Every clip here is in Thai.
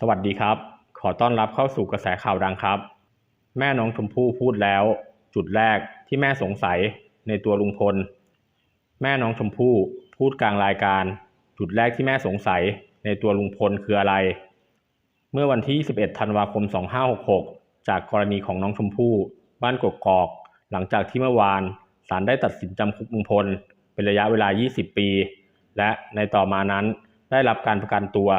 สวัสดีครับ ขอต้อนรับเข้าสู่กระแสข่าวดังครับ แม่น้องชมพู่พูดแล้ว จุดแรกที่แม่สงสัยในตัวลุงพล แม่น้องชมพู่พูดกลางรายการ จุดแรกที่แม่สงสัยในตัวลุงพลคืออะไร เมื่อวันที่21ธันวาคม 2566 จากกรณีของน้องชมพู่ บ้านกกอก หลังจากที่เมื่อวานศาลได้ตัดสินจำคุกลุงพล เป็นระยะเวลา 20 ปี และในต่อมานั้นได้รับการประกันตัว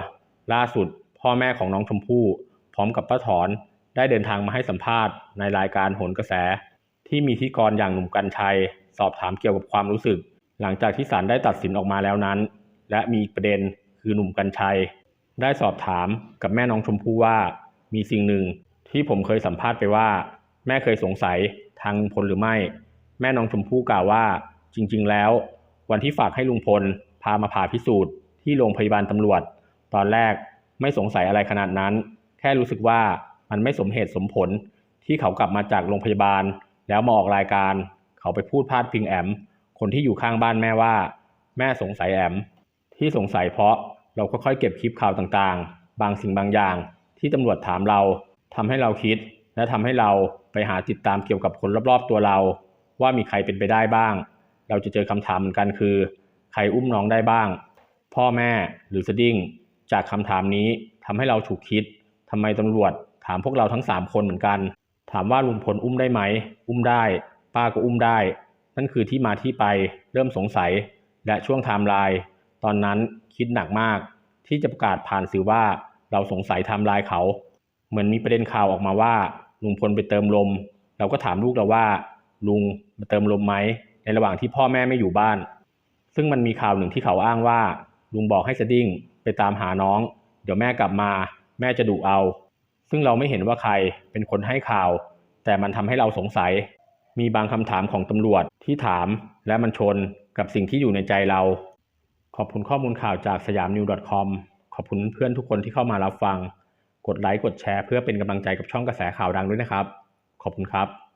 ล่าสุด พ่อแม่ของน้องชมพู่ พร้อมกับป้าถอนได้เดินทางมาให้สัมภาษณ์ในรายการโหนกระแส ที่มีพิธีกรอย่างหนุ่มกัญชัย สอบถามเกี่ยวกับความรู้สึก หลังจากที่ศาลได้ตัดสินออกมาแล้วนั้น และมีอีกประเด็นคือหนุ่มกัญชัย ได้สอบถามกับแม่น้องชมพู่ว่า มีสิ่งหนึ่งที่ผมเคยสัมภาษณ์ไปว่า แม่เคยสงสัยทางลุงพลหรือไม่ แม่น้องชมพู่กล่าวว่า จริง ๆ แล้ว วันที่ฝากให้ลุงพลพามาผ่าพิสูจน์ที่โรงพยาบาลตำรวจ ตอนแรก ไม่สงสัยอะไรขนาดนั้น แค่รู้สึกว่ามันไม่สมเหตุสมผลที่เขากลับมาจากโรงพยาบาล แล้วมาออกรายการ เขาไปพูดพาดพิงแอม คนที่อยู่ข้างบ้านแม่ว่า แม่สงสัยแอม ที่สงสัยเพราะเราก็ค่อยๆเก็บคลิปข่าวต่างๆ บางสิ่งบางอย่าง ที่ตำรวจถามเราทำให้เราคิด และทำให้เราไปหาติดตามเกี่ยวกับคนรอบๆตัวเรา ว่ามีใครเป็นไปได้บ้าง เราจะเจอคำถามเหมือนกันคือ ใครอุ้มน้องได้บ้าง พ่อแม่หรือสดิ้ง จากคำถามนี้ทำให้เราถูกคิดทำไมตำรวจถามพวกเราทั้งสามคนเหมือนกัน ถามว่าลุงพลอุ้มได้ไหม อุ้มได้ ป้าก็อุ้มได้ นั่นคือที่มาที่ไป เริ่มสงสัย และช่วงไทม์ไลน์ตอนนั้นคิดหนักมาก ที่จะประกาศผ่านสื่อว่าเราสงสัยไทม์ไลน์เขา เหมือนมีประเด็นข่าวออกมาว่า ลุงพลไปเติมลม เราก็ถามลูกเราว่า ลุงมาเติมลมไหมในระหว่างที่พ่อแม่ไม่อยู่บ้าน ซึ่งมันมีข่าวหนึ่งที่เขาอ้างว่า ลุงบอกให้สดิ้ง ไปตามหาน้อง เดี๋ยวแม่กลับมาแม่จะดุเอา ซึ่งเราไม่เห็นว่าใครเป็นคนให้ข่าว แต่มันทำให้เราสงสัย มีบางคำถามของตำรวจที่ถามและมันชนกับสิ่งที่อยู่ในใจเรา ขอบคุณข้อมูลข่าวจากสยามนิว .com ขอบคุณเพื่อนทุกคนที่เข้ามารับฟัง กดไลค์กดแชร์เพื่อเป็นกำลังใจกับช่องกระแสข่าวดังด้วยนะครับ ขอบคุณครับ